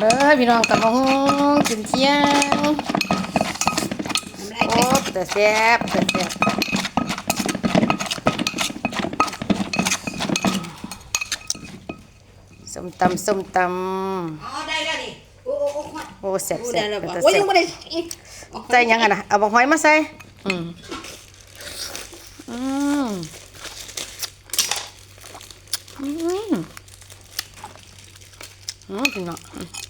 เด้อพี่น้องตำบักหุ่งกินเที่ยงน้ำลายโอ้แตกแต่แซ่บแต่แซ่บส้มตำส้มตอ๋อได้แล้วดิโอ้โอ้โอ้ฮอดำโอ้แซ่บโอ้แซ่ได้บแล้วบ่แต่โอ้ยแซ่ยังบบ่ได้อีกใส่หยังอะนะเอาบักหอยมาใส่อืมอืมอืมอืมพี่น้องอืมใ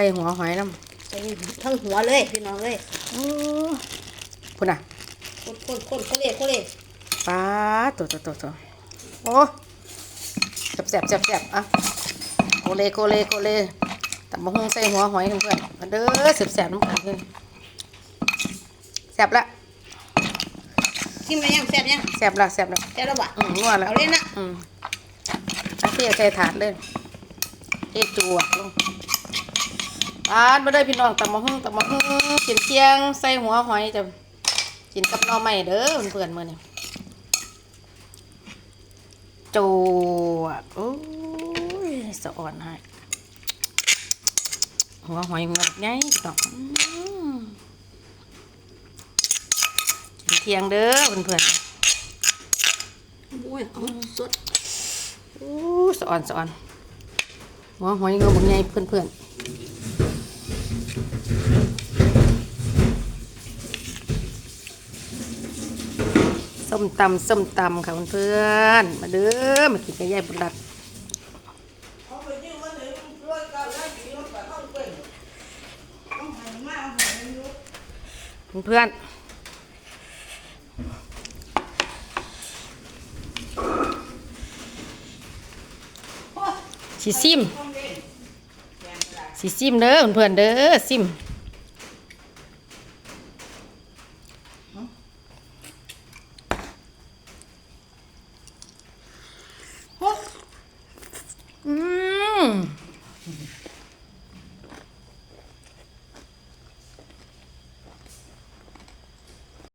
ส่หัวหอยน้ำใส่ทั้งหัวเลยพี่น้องเลยโอ้พุ่นอะคนคนคนคนเล่คนเล่ปลาตัวตัวตัวตัวโอ้แซ่บแซ่บแซ่บแซ่บอะโกเลโกเลโกเลตับมะฮุงใส่หัวหอยเพื่อนๆมาเด้อแซ่บแซ่บน้ำกันเลยแซ่บละชิมไปยังแซ่บยังแซ่บละแซ่บละแซ่บแล้วบ่อืมนัวละ เอาเล่นนะอืมอาเทียใส่ถาดเลยเอ็ดจวกลง ปาดมาได้อพี่น้องตับมะฮุงตับมะฮุงกินเที่ยงใส่หัวหอยจะกินกับหน่อไม้เด้อเพื่อนๆมื้อนี้จวดโอ้ยสะอ่อนให้หัวหอยมันใหญ่ต้องกินเที่ยงเด้อเพื่อนโอ้ยเอาสดๆโอ้สะอ่อนสะอ่อนหัวหอยเงาบางใหญ่เพื่อนๆ ส้มตำส้มตำค่ะเพื่อนมาเด้อมากินกับยายบุญรัตน์เพื่อนสิซิม สิซิมเด้อเพื่อนเด้อซิมอืม